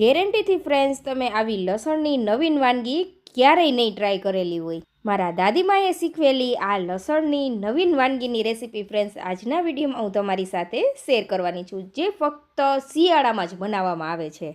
ગેરંટીથી friends તમે આવી લસણની નવીન વાનગી ક્યારેય નહીં ટ્રાય કરેલી હોય. મારા દાદીમાએ શીખવેલી આ લસણની નવીન વાનગીની રેસીપી ફ્રેન્ડ્સ આજના વિડીયોમાં હું તમારી સાથે શેર કરવાની છું, જે ફક્ત શિયાળામાં જ બનાવવામાં આવે છે.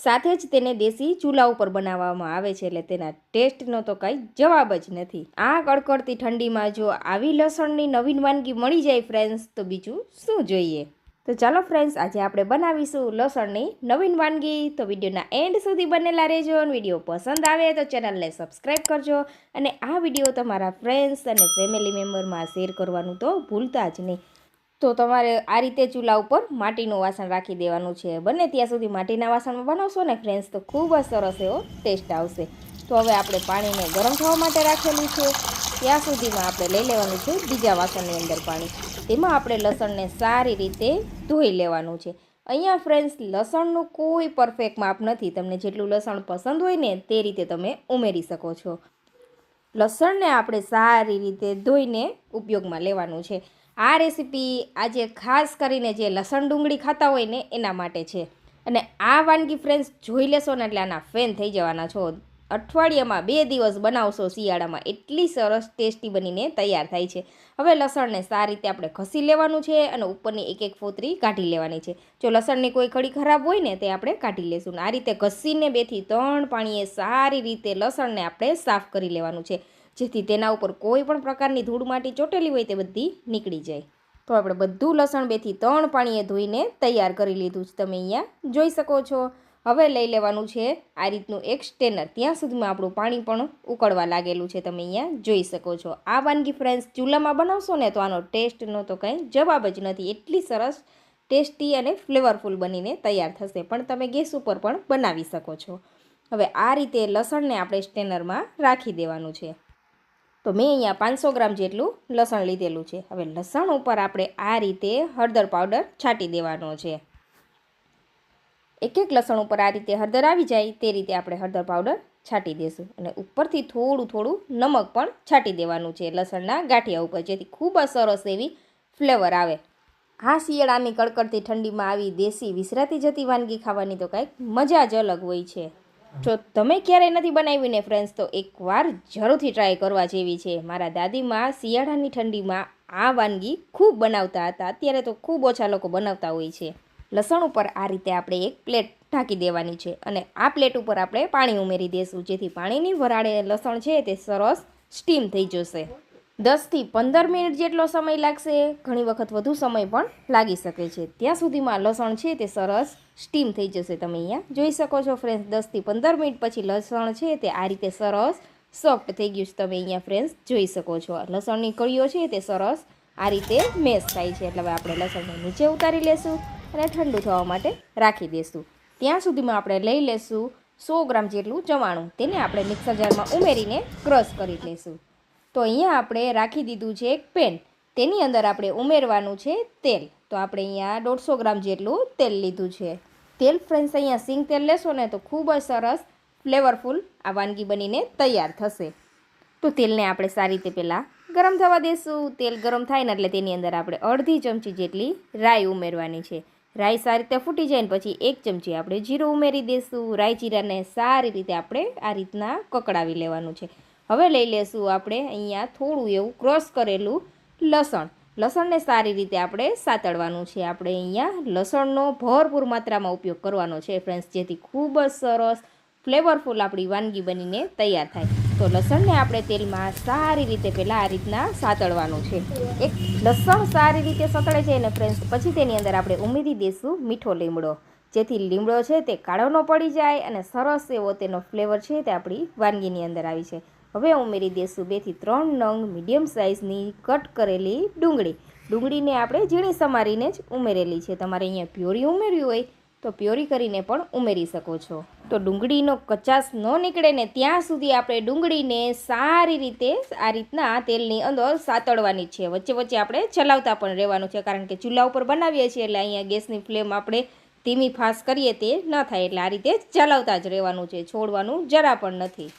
સાથે જ તેને દેશી ચૂલા ઉપર બનાવવામાં આવે છે, એટલે તેના ટેસ્ટનો તો કાંઈ જવાબ જ નથી. આ કડકડતી ઠંડીમાં જો આવી લસણની નવીન વાનગી મળી જાય ફ્રેન્ડ્સ તો બીજું શું જોઈએ? તો ચાલો ફ્રેન્ડ્સ આજે આપણે બનાવીશું લસણની નવીન વાનગી. તો વિડીયોના એન્ડ સુધી બનેલા રહેજો અને વીડિયો પસંદ આવે તો ચેનલને સબસ્ક્રાઈબ કરજો. અને આ વીડિયો તમારા ફ્રેન્ડ્સ અને ફેમિલી મેમ્બરમાં શેર કરવાનું તો ભૂલતા જ નહીં. તો તમારે આ રીતે ચૂલા ઉપર માટીનું વાસણ રાખી દેવાનું છે. બને ત્યાં સુધી માટીના વાસણમાં બનાવશો ને ફ્રેન્ડ્સ તો ખૂબ જ સરસ એવો ટેસ્ટ આવશે. તો હવે આપણે પાણીને ગરમ થવા માટે રાખેલું છે. ત્યાં સુધીમાં આપણે લઈ લેવાનું છે બીજા વાસણની અંદર પાણી. તેમાં આપણે લસણને સારી રીતે ધોઈ લેવાનું છે. અહીંયા ફ્રેન્ડ્સ લસણનું કોઈ પરફેક્ટ માપ નથી. તમને જેટલું લસણ પસંદ હોય ને તે રીતે તમે ઉમેરી શકો છો. લસણને આપણે સારી રીતે ધોઈને ઉપયોગમાં લેવાનું છે. આ રેસીપી આજે ખાસ કરીને જે લસણ ડુંગળી ખાતા હોય ને એના માટે છે. અને આ વાનગી ફ્રેન્ડ્સ જોઈ લેશો ને એટલે આના ફેન થઈ જવાના છો. અઠવાડિયામાં બે દિવસ બનાવશો શિયાળામાં. એટલી સરસ ટેસ્ટી બનીને તૈયાર થાય છે. હવે લસણને સારી રીતે આપણે ઘસી લેવાનું છે અને ઉપરની એક એક ફોતરી કાઢી લેવાની છે. જો લસણની કોઈ ખડી ખરાબ હોય ને તે આપણે કાઢી લેશું. આ રીતે ઘસીને બેથી ત્રણ પાણીએ સારી રીતે લસણને આપણે સાફ કરી લેવાનું છે. જેથી તેના ઉપર કોઈ પણ પ્રકારની ધૂળ માટી ચોટેલી હોય તે બધી નીકળી જાય. તો આપણે બધું લસણ બેથી ત્રણ પાણીએ ધોઈને તૈયાર કરી લીધું છે. તમે અહીંયા જોઈ શકો છો. હવે લઈ લેવાનું છે આ રીતનું એક સ્ટેનર. ત્યાં સુધીમાં આપણું પાણી પણ ઉકળવા લાગેલું છે. તમે અહીંયા જોઈ શકો છો. આ વાનગી ફ્રેન્ડ્સ, ચૂલામાં બનાવશો ને તો આનો ટેસ્ટનો તો કંઈ જવાબ જ નથી. એટલી સરસ, ટેસ્ટી અને ફ્લેવરફુલ બનીને તૈયાર થશે. પણ તમે ગેસ ઉપર પણ બનાવી શકો છો. હવે આ રીતે લસણને આપણે સ્ટેનરમાં રાખી દેવાનું છે. તો મેં અહીંયા પાંચસો ગ્રામ જેટલું લસણ લીધેલું છે. હવે લસણ ઉપર આપણે આ રીતે હળદર પાવડર છાંટી દેવાનો છે. એક એક લસણ ઉપર આ રીતે હળદર આવી જાય તે રીતે આપણે હળદર પાવડર છાંટી દઈશું અને ઉપરથી થોડું થોડું નમક પણ છાંટી દેવાનું છે લસણના ગાંઠિયા ઉપર, જેથી ખૂબ જ સરસ એવી ફ્લેવર આવે. આ શિયાળાની કડકડતી ઠંડીમાં આવી દેશી વિસરાતી જતી વાનગી ખાવાની તો કાંઈક મજા જ અલગ હોય છે. જો તમે ક્યારેય નથી બનાવી ને ફ્રેન્ડ્સ તો એકવાર જરૂરથી ટ્રાય કરવા જેવી છે. મારા દાદીમાં શિયાળાની ઠંડીમાં આ વાનગી ખૂબ બનાવતા હતા. અત્યારે તો ખૂબ ઓછા લોકો બનાવતા હોય છે. લસણ ઉપર આ રીતે આપણે એક પ્લેટ ઢાંકી દેવાની છે અને આ પ્લેટ ઉપર આપણે પાણી ઉમેરી દઈશું જેથી પાણીની વરાળે લસણ છે તે સરસ સ્ટીમ થઈ જશે. દસથી પંદર મિનિટ જેટલો સમય લાગશે, ઘણી વખત વધુ સમય પણ લાગી શકે છે. ત્યાં સુધીમાં લસણ છે તે સરસ સ્ટીમ થઈ જશે. તમે અહીંયા જોઈ શકો છો ફ્રેન્ડ્સ દસથી પંદર મિનિટ પછી લસણ છે તે આ રીતે સરસ સોફ્ટ થઈ ગયું છે. તમે અહીંયા ફ્રેન્ડ્સ જોઈ શકો છો. લસણની કળીઓ છે તે સરસ આ રીતે મેશ થાય છે. એટલે હવે આપણે લસણને નીચે ઉતારી લેશું. અને ઠંડુ થવા માટે રાખી દઈશું. ત્યાં સુધીમાં આપણે લઈ લેશું સો ગ્રામ જેટલું ચવાણું. તેને આપણે મિક્સર જારમાં ઉમેરીને ક્રશ કરી લઈશું તો અહીંયા આપણે રાખી દીધું છે એક પેન. તેની અંદર આપણે ઉમેરવાનું છે તેલ. તો આપણે અહીંયા દોઢસો ગ્રામ જેટલું તેલ લીધું છે. તેલ ફ્રેન્ડ્સ, અહીંયા સિંગ તેલ લેશો ને તો ખૂબ જ સરસ, ફ્લેવરફુલ આ વાનગી બનીને તૈયાર થશે. તો તેલને આપણે સારી રીતે પહેલાં ગરમ થવા દઈશું તેલ ગરમ થાય ને એટલે તેની અંદર આપણે અડધી ચમચી જેટલી રાઈ ઉમેરવાની છે. રાઈ સારી રીતે ફૂટી જાય ને પછી એક ચમચી આપણે જીરું ઉમેરી દઈશું રાઈ જીરાને સારી રીતે આપણે આ રીતના કકડાવી લેવાનું છે. હવે લઈ લેશું આપણે અહીંયા થોડું એવું ક્રોસ કરેલું લસણ. લસણને સારી રીતે આપણે સાતળવાનું છે. આપણે અહીંયા લસણનો ભરપૂર માત્રામાં ઉપયોગ કરવાનો છે ફ્રેન્ડ્સ જેથી ખૂબ જ સરસ ફ્લેવરફુલ આપણી વાનગી બનીને તૈયાર થાય. તો લસણને આપણે તેલમાં સારી રીતે પહેલાં આ રીતના સાતળવાનું છે. એક લસણ સારી રીતે સતળે છે ને ફ્રેન્ડ્સ, પછી તેની અંદર આપણે ઉમેરી દઈશું મીઠો લીમડો. જેથી લીમડો છે તે કાળો ન પડી જાય અને સરસ એવો તેનો ફ્લેવર છે તે આપણી વાનગીની અંદર આવી છે. હવે ઉમેરી દઈશું બેથી ત્રણ નંગ મીડિયમ સાઇઝની કટ કરેલી ડુંગળી. ડુંગળીને આપણે ઝીણી સમારીને જ ઉમેરેલી છે. તમારે અહીંયા પ્યોરી ઉમેરવી હોય તો પ્યોરી કરીને પણ ઉમેરી શકો છો. તો ડુંગળીનો કચાસ ન નીકળે ને ત્યાં સુધી આપણે ડુંગળીને સારી રીતે આ રીતના તેલની અંદર સાતળવાની છે. વચ્ચે વચ્ચે આપણે ચલાવતા પણ રહેવાનું છે કારણ કે ચૂલા ઉપર બનાવીએ છીએ એટલે અહીંયા ગેસની ફ્લેમ આપણે ધીમી ફાસ કરીએ તે ન થાય એટલે આ રીતે ચલાવતા જ રહેવાનું છે. છોડવાનું જરા પણ નથી.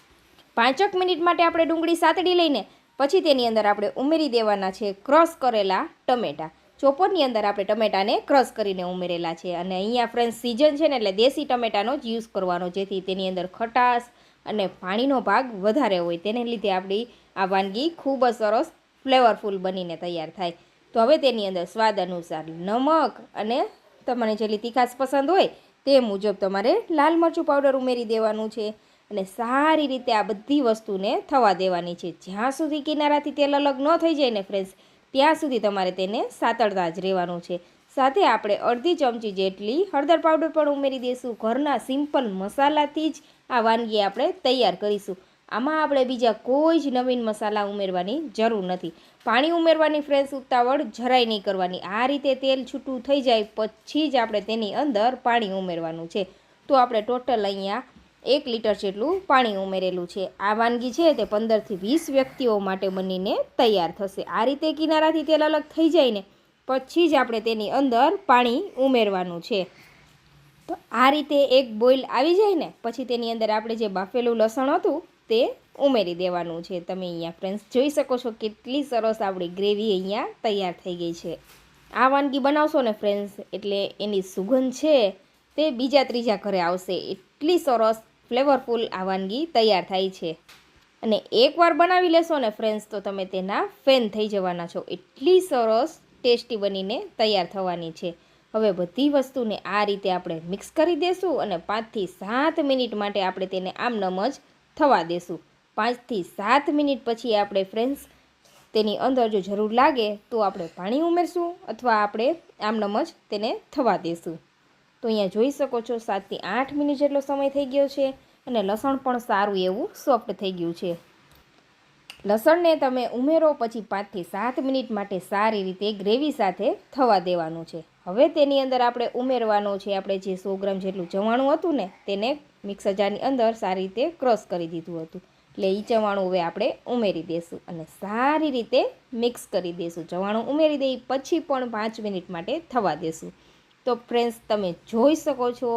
પાંચક મિનિટ માટે આપણે ડુંગળી સાતડી લઈને પછી તેની અંદર આપણે ઉમેરી દેવાના છે ક્રશ કરેલા ટમેટાં. ચોપરની અંદર આપણે ટમેટાને ક્રશ કરીને ઉમેરેલા છે. અને અહીંયા ફ્રેન્ડ સિઝન છે ને એટલે દેશી ટમેટાનો જ યુઝ કરવાનો. જેથી તેની અંદર ખટાશ અને પાણીનો ભાગ વધારે હોય. તેને લીધે આપણી આ વાનગી ખૂબ જ સરસ ફ્લેવરફુલ બનીને તૈયાર થાય. તો હવે તેની અંદર સ્વાદ અનુસાર નમક અને તમને જેટલી તીખાશ પસંદ હોય તે મુજબ તમારે લાલ મરચું પાવડર ઉમેરી દેવાનું છે. અને સારી રીતે આ બધી વસ્તુને થવા દેવાની છે. જ્યાં સુધી કિનારાથી તેલ અલગ ન થઈ જાય ને ફ્રેન્ડ્સ ત્યાં સુધી તમારે તેને સાતળતા જ રહેવાનું છે. સાથે આપણે અડધી ચમચી જેટલી હળદર પાવડર પણ ઉમેરી દઈશું. ઘરના સિમ્પલ મસાલાથી જ આ વાનગી આપણે તૈયાર કરીશું. આમાં આપણે બીજા કોઈ જ નવીન મસાલા ઉમેરવાની જરૂર નથી. પાણી ઉમેરવાની ફ્રેન્ડ્સ, ઉતાવળ જરાય નહીં કરવાની. આ રીતે તેલ છૂટું થઈ જાય પછી જ આપણે તેની અંદર પાણી ઉમેરવાનું છે. તો આપણે ટોટલ અહીંયા એક લીટર જેટલું પાણી ઉમેરેલું છે. આ વાનગી છે તે પંદરથી વીસ વ્યક્તિઓ માટે બનીને તૈયાર થશે. આ રીતે કિનારાથી તેલ અલગ થઈ જાય ને પછી જ આપણે તેની અંદર પાણી ઉમેરવાનું છે. તો આ રીતે એક બોઇલ આવી જાય ને પછી તેની અંદર આપણે જે બાફેલું લસણ હતું તે ઉમેરી દેવાનું છે. તમે અહીંયા ફ્રેન્ડ્સ જોઈ શકો છો કેટલી સરસ આપણી ગ્રેવી અહીંયા તૈયાર થઈ ગઈ છે. આ વાનગી બનાવશો ને ફ્રેન્ડ્સ એટલે એની સુગંધ છે તે બીજા ત્રીજા ઘરે આવશે. એટલી સરસ ફ્લેવરફુલ આ વાનગી તૈયાર થાય છે. અને એકવાર બનાવી લેશો ને ફ્રેન્ડ્સ તો તમે તેના ફેન થઈ જવાના છો. એટલી સરસ ટેસ્ટી બનીને તૈયાર થવાની છે. હવે બધી વસ્તુને આ રીતે આપણે મિક્સ કરી દેશું અને પાંચથી સાત મિનિટ માટે આપણે તેને આમનમ જ થવા દેશું. પાંચથી સાત મિનિટ પછી આપણે ફ્રેન્ડ્સ તેની અંદર જો જરૂર લાગે તો આપણે પાણી ઉમેરશું અથવા આપણે આમનમ જ તેને થવા દેશું. તો અહીંયા જોઈ શકો છો સાતથી આઠ મિનિટ જેટલો સમય થઈ ગયો છે અને લસણ પણ સારું એવું સોફ્ટ થઈ ગયું છે. લસણને તમે ઉમેરો પછી પાંચથી સાત મિનિટ માટે સારી રીતે ગ્રેવી સાથે થવા દેવાનું છે. હવે તેની અંદર આપણે ઉમેરવાનું છે, આપણે જે સો ગ્રામ જેટલું ચવાણું હતું ને તેને મિક્સર જારની અંદર સારી રીતે ક્રશ કરી દીધું હતું. એટલે એ ચવાણું હવે આપણે ઉમેરી દઈશું અને સારી રીતે મિક્સ કરી દઈશું ચવાણું ઉમેરી દઈ પછી પણ પાંચ મિનિટ માટે થવા દેશું. તો ફ્રેન્ડ્સ તમે જોઈ શકો છો,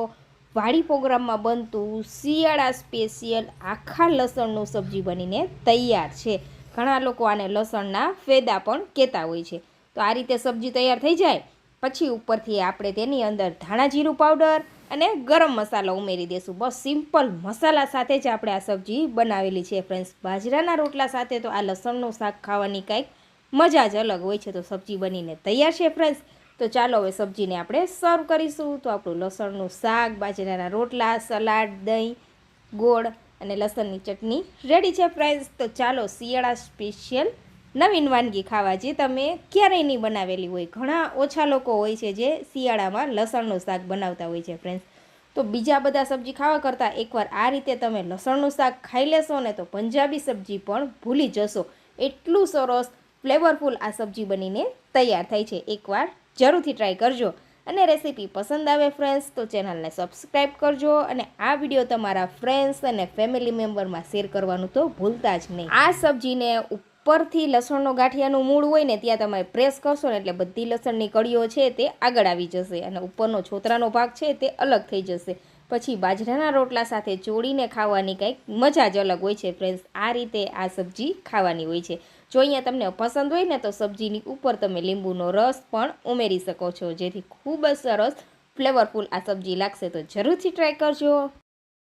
વાડી પ્રોગ્રામમાં બનતું શિયાળા સ્પેશિયલ આખા લસણનું સબ્જી બનીને તૈયાર છે. ઘણા લોકો આને લસણના ફેદા પણ કહેતા હોય છે. તો આ રીતે સબ્જી તૈયાર થઈ જાય, પછી ઉપરથી આપણે તેની અંદર ધાણા જીરું પાવડર અને ગરમ મસાલો ઉમેરી દઈશું બસ સિમ્પલ મસાલા સાથે જ આપણે આ સબ્જી બનાવેલી છે ફ્રેન્ડ્સ બાજરાના રોટલા સાથે તો આ લસણનું શાક ખાવાની કંઈક મજા જ અલગ હોય છે. તો સબ્જી બનીને તૈયાર છે ફ્રેન્ડ્સ તો ચાલો હવે સબ્જીને આપણે સર્વ કરીશું. તો આપણું લસણનું શાક, બાજરાના રોટલા, સલાડ, દહીં, ગોળ અને લસણની ચટણી રેડી છે ફ્રેન્ડ્સ તો ચાલો શિયાળા સ્પેશિયલ નવીન વાનગી ખાવા જે તમે ક્યારેય નહીં બનાવેલી હોય. ઘણા ઓછા લોકો હોય છે જે શિયાળામાં લસણનું શાક બનાવતા હોય છે ફ્રેન્ડ્સ તો બીજા બધા સબ્જી ખાવા કરતાં એકવાર આ રીતે તમે લસણનું શાક ખાઈ લેશો ને તો પંજાબી સબ્જી પણ ભૂલી જશો. એટલું સરસ ફ્લેવરફુલ આ સબ્જી બનીને તૈયાર થાય છે. એકવાર જરૂરથી ટ્રાય કરજો. અને રેસીપી પસંદ આવે ફ્રેન્ડ્સ તો ચેનલને સબસ્ક્રાઈબ કરજો અને આ વીડિયો તમારા ફ્રેન્ડ્સ અને ફેમિલી મેમ્બરમાં શેર કરવાનું તો ભૂલતા જ નહીં. આ સબ્જીને ઉપરથી લસણનો ગાંઠિયાનું મૂળ હોય ને ત્યાં તમે પ્રેસ કરશો ને એટલે બધી લસણની કળીઓ છે તે આગળ આવી જશે અને ઉપરનો છોતરાનો ભાગ છે તે અલગ થઈ જશે. પછી બાજરાના રોટલા સાથે ચોળીને ખાવાની કંઈક મજા જ અલગ હોય છે ફ્રેન્ડ્સ આ રીતે આ સબ્જી ખાવાની હોય છે. જો અહીંયા તમને પસંદ હોય ને તો સબ્જીની ઉપર તમે લીંબુનો રસ પણ ઉમેરી શકો છો. જેથી ખૂબ જ સરસ ફ્લેવરફુલ આ સબ્જી લાગશે તો જરૂરથી ટ્રાય કરજો.